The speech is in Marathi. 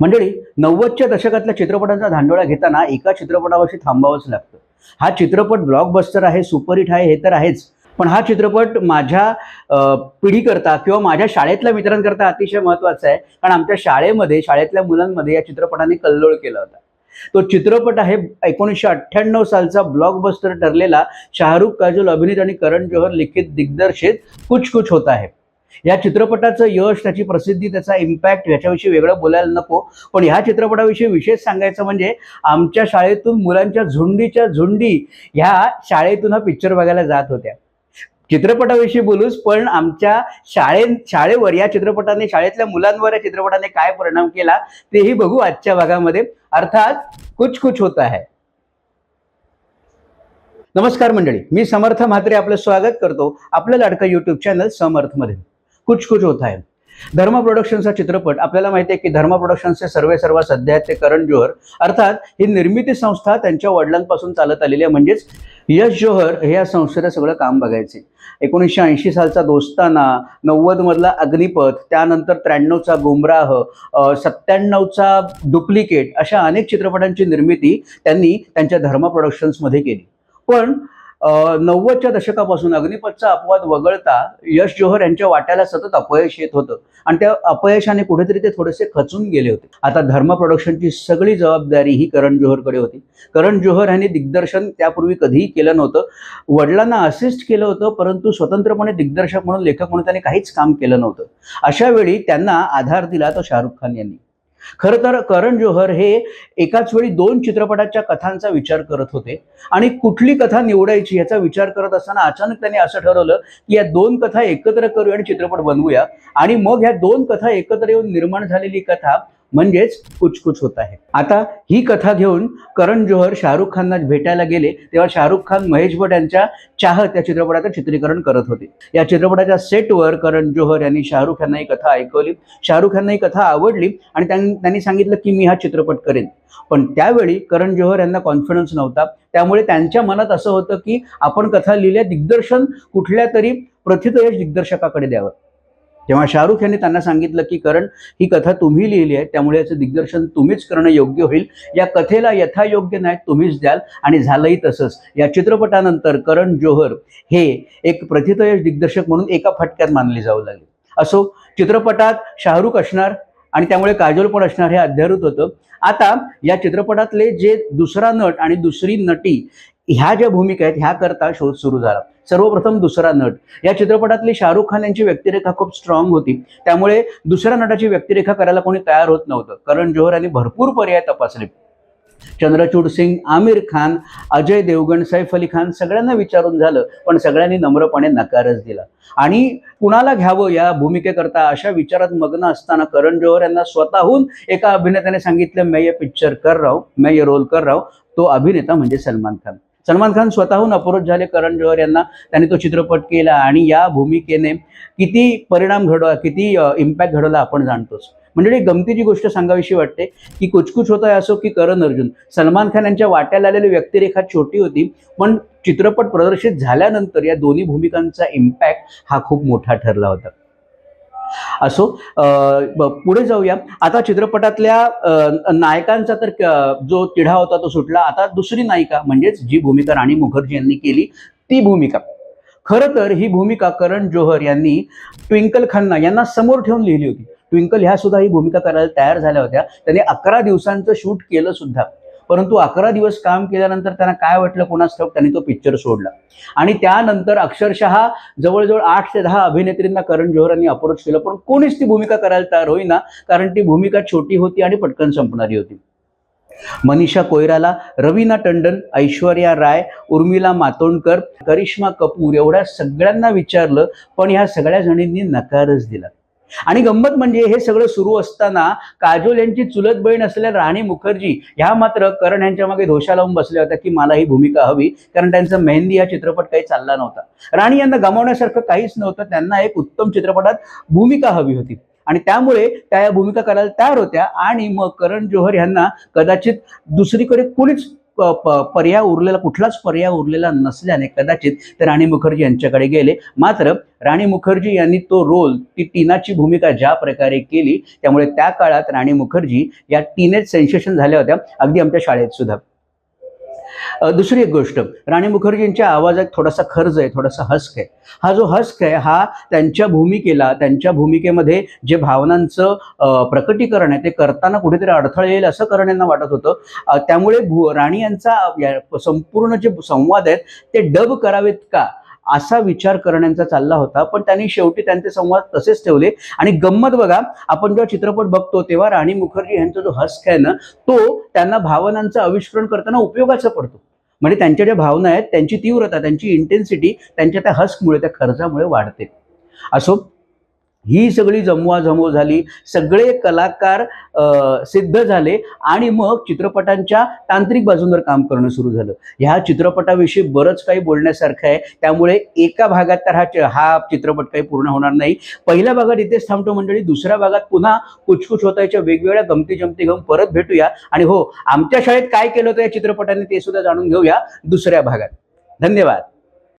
मंडळी नव्वदच्या दशकातल्या चित्रपटांचा धांडोळा घेताना एका चित्रपटावरशी थांबावंच लागतं. हा चित्रपट ब्लॉकबस्टर आहे सुपरहिट आहे हे तर आहेच. पण हा चित्रपट माझ्या पिढीकरता किंवा माझ्या शाळेतल्या मित्रांकरता अतिशय महत्त्वाचा आहे. कारण आमच्या शाळेमध्ये शाळेतल्या मुलांमध्ये या चित्रपटाने कल्लोळ केला होता. तो चित्रपट आहे एकोणीसशे अठ्ठ्याण्णव सालचा ब्लॉकबस्टर ठरलेला शाहरुख काजोल अभिनीत आणि करण जोहर लिखित दिग्दर्शित कुछ कुछ होता है. या चित्रपटाचं यश त्याची प्रसिद्धी त्याचा इम्पॅक्ट याच्याविषयी वेगळं बोलायला नको. पण ह्या चित्रपटाविषयी विशेष सांगायचं म्हणजे आमच्या शाळेतून मुलांच्या झुंडीच्या झुंडी ह्या शाळेतून हा पिक्चर बघायला जात होत्या. चित्रपटाविषयी बोलूच पण आमच्या शाळे शाळेवर या चित्रपटाने शाळेतल्या मुलांवर या चित्रपटाने काय परिणाम केला तेही बघू आजच्या भागामध्ये. अर्थात कुछ कुछ होता है. नमस्कार मंडळी मी समर्थ म्हात्रे आपलं स्वागत करतो आपलं लाडकं युट्यूब चॅनल समर्थमध्ये. कुछ कुछ होत आहे धर्मा प्रोडक्शनचा चित्रपट आपल्याला माहिती आहे की धर्मा प्रोडक्शनचे सर्वे सर्व सध्या आहेत ते करण जोहर. अर्थात ही निर्मिती संस्था त्यांच्या वडिलांपासून चालत आलेली आहे. म्हणजेच यश जोहर हे या संस्थेचं सगळं काम बघायचे. एकोणीसशे ऐंशी सालचा दोस्ताना नव्वदमधला अग्निपथ त्यानंतर त्र्याण्णवचा गुमराह सत्त्याण्णवचा डुप्लिकेट अशा अनेक चित्रपटांची निर्मिती त्यांनी त्यांच्या धर्मा प्रोडक्शन्समध्ये केली. पण नव्वदच्या दशकापासून अग्निपथचा अपवाद वगळता यश जोहर यांच्या वाट्याला सतत अपयश येत होतं. आणि त्या अपयशाने कुठेतरी ते थोडेसे खचून गेले होते. आता धर्म प्रोडक्शनची सगळी जबाबदारी ही करण जोहरकडे होती. करण जोहर यांनी दिग्दर्शन त्यापूर्वी कधीही केलं नव्हतं. वडिलांना असिस्ट केलं होतं परंतु स्वतंत्रपणे दिग्दर्शक म्हणून लेखक म्हणून त्यांनी काहीच काम केलं नव्हतं. अशा वेळी त्यांना आधार दिला तो शाहरुख खान यांनी. खरं तर करण जोहर हे एकाच वेळी दोन चित्रपटाच्या कथांचा विचार करत होते आणि कुठली कथा निवडायची याचा विचार करत असताना अचानक त्यांनी असं ठरवलं की या दोन कथा एकत्र करूया आणि चित्रपट बनवूया. आणि मग ह्या दोन कथा एकत्र येऊन निर्माण झालेली कथा म्हणजेच कुछ होत आहे. आता ही कथा घेऊन करण जोहर शाहरुख खानना भेटायला गेले तेव्हा शाहरुख खान महेश भट यांच्या चाहत या चित्रपटाचं चित्रीकरण करत होते. या चित्रपटाच्या सेटवर करण जोहर यांनी शाहरुख यांना ही कथा ऐकवली. शाहरुख यांना ही कथा आवडली आणि त्यांनी सांगितलं की मी हा चित्रपट करेन. पण त्यावेळी करण जोहर यांना कॉन्फिडन्स नव्हता. त्यामुळे त्यांच्या मनात असं होतं की आपण कथा लिहिल्या दिग्दर्शन कुठल्या तरी प्रथितयश दिग्दर्शकाकडे द्यावं. तेव्हा शाहरुख यांनी त्यांना सांगितलं की करण ही कथा तुम्ही लिहिली आहे त्यामुळे याचं दिग्दर्शन तुम्हीच करणं योग्य होईल. या कथेला यथायोग्य नाही तुम्हीच द्याल आणि झालंही तसंच. या चित्रपटानंतर करण जोहर हे एक प्रथितयश दिग्दर्शक म्हणून एका फटक्यात मानले जाऊ लागले. असो चित्रपटात शाहरुख असणार आणि त्यामुळे काजोल पण असणार हे अध्यारूत होतं. आता या चित्रपटातले जे दुसरा नट आणि दुसरी नटी ह्या ज्या भूमिका आहेत ह्या करता शोध सुरू झाला. सर्वप्रथम दुसरा नट. या चित्रपटातली शाहरुख खान यांची व्यक्तिरेखा खूप स्ट्रॉंग होती. त्यामुळे दुसऱ्या नटाची व्यक्तिरेखा करायला कोणी तयार होत नव्हतं. करण जोहर यांनी भरपूर पर्याय तपासले. चंद्रचूड सिंग आमिर खान अजय देवगण सैफ अली खान सगळ्यांना विचारून झालं पण सगळ्यांनी नम्रपणे नकारच दिला. आणि कुणाला घ्यावं या भूमिकेकरता अशा विचारात मग्न असताना करण जोहर यांना स्वतःहून एका अभिनेत्याने सांगितलं मैं ये पिक्चर कर राहू मै मैं ये रोल कर राहू तो अभिनेता म्हणजे सलमान खान. सलमान खान स्वतःहून अप्रोच झाले करण जोहर यांना त्यांनी तो चित्रपट केला आणि या भूमिकेने किती परिणाम घडवा किती इम्पॅक्ट घडवला आपण जाणतोच. म्हणजे गमतीची गोष्ट सांगावीशी वाटते की कुचकुच होत आहे असो की करण अर्जुन. सलमान खान यांच्या वाट्याला आलेली व्यक्तिरेखा छोटी होती पण चित्रपट प्रदर्शित झाल्यानंतर या दोन्ही भूमिकांचा इम्पॅक्ट हा खूप मोठा ठरला होता. असो अं, पुढे जाऊया. आता चित्रपटातल्या अं, नायकांचा तर जो तिढा होता तो सुटला. आता दुसरी नायिका म्हणजेच जी भूमिका राणी मुखर्जी यांनी केली ती भूमिका. खरं तर ही भूमिका करण जोहर यांनी ट्विंकल खन्ना यांना समोर ठेवून लिहिली होती. ट्विंकल ह्या सुद्धा ही भूमिका करायला तयार झाल्या होत्या. त्यांनी अकरा दिवसांचं शूट केलं सुद्धा. परंतु अकरा दिवस काम केल्यानंतर त्यांना काय वाटलं कोणास ठाऊक? त्यांनी तो पिक्चर सोडला. आणि त्यानंतर अक्षरशः जवळजवळ आठ ते दहा अभिनेत्रींना करण जोहरांनी अप्रोच केलं. पण कोणीच ती भूमिका करायला तयार होईना कारण ती भूमिका छोटी होती आणि पटकन संपणारी होती. मनीषा कोयराला रवीना टंडन ऐश्वर्या राय उर्मिला मातोंडकर करिश्मा कपूर एवढ्या सगळ्यांना विचारलं पण ह्या सगळ्या जणींनी नकारच दिला. आणि गंमत म्हणजे हे सगळं सुरू असताना काजोल यांची चुलत बहीण असलेल्या राणी मुखर्जी ह्या मात्र करण यांच्या मागे धोशा लावून बसल्या होत्या की मला ही भूमिका हवी कारण त्यांचा मेहंदी हा चित्रपट काही चालला नव्हता. राणी यांना गमावण्यासारखं काहीच नव्हतं त्यांना एक उत्तम चित्रपटात भूमिका हवी होती. आणि त्यामुळे त्या या भूमिका करायला तयार होत्या आणि मग करण जोहर यांना कदाचित दुसरीकडे कोणीच पर्याय उरलेला कुठलाच पर्याय उरलेला नसल्याने कदाचित ते राणी मुखर्जी यांच्याकडे गेले. मात्र राणी मुखर्जी यांनी तो रोल ती टीनाची भूमिका ज्या प्रकारे केली त्यामुळे त्या काळात राणी मुखर्जी या टीनेज सेन्सेशन झाल्या होत्या. अगदी आमच्या शाळेत सुद्धा. दुसरी एक गोष्ट राणी मुखर्जींच्या आवाजात थोडासा खर्च आहे थोडासा हस्क आहे. हा जो हस्क आहे हा त्यांच्या भूमिकेला त्यांच्या भूमिकेमध्ये जे भावनांचं प्रकटीकरण आहे ते करताना कुठेतरी अडथळा येईल असं करण्यांना वाटत होतं. त्यामुळे भू राणी यांचा संपूर्ण जे संवाद आहेत ते डब करावेत का? असा विचार करण्याचा चालला होता. पण त्यांनी शेवटी त्यांचे संवाद तसेच ठेवले. आणि गंमत बघा आपण जेव्हा चित्रपट बघतो तेव्हा राणी मुखर्जी यांचा जो हस्क आहे ना तो त्यांना भावनांचं आविष्करण करताना उपयोगाचा पडतो. म्हणजे त्यांच्या ज्या भावना आहेत त्यांची तीव्रता त्यांची इंटेन्सिटी त्यांच्या त्या हस्कमुळे त्या खर्चामुळे वाढते. असो ही सगळी जमवाजमव झाली. सगळे कलाकार सिद्ध झाले आणि मग चित्रपटांच्या तांत्रिक बाजूंवर काम करणं सुरू झालं. ह्या चित्रपटाविषयी बरंच काही बोलण्यासारखं आहे. त्यामुळे एका भागात तर हा हा चित्रपट काही पूर्ण होणार नाही. पहिल्या भागात इथेच थांबतो मंडळी. दुसऱ्या भागात पुन्हा कुचकुच होतायच्या वेगवेगळ्या गमती जमती घेऊन परत भेटूया. आणि हो आमच्या शाळेत काय केलं होतं या चित्रपटाने ते सुद्धा जाणून घेऊया दुसऱ्या भागात. धन्यवाद.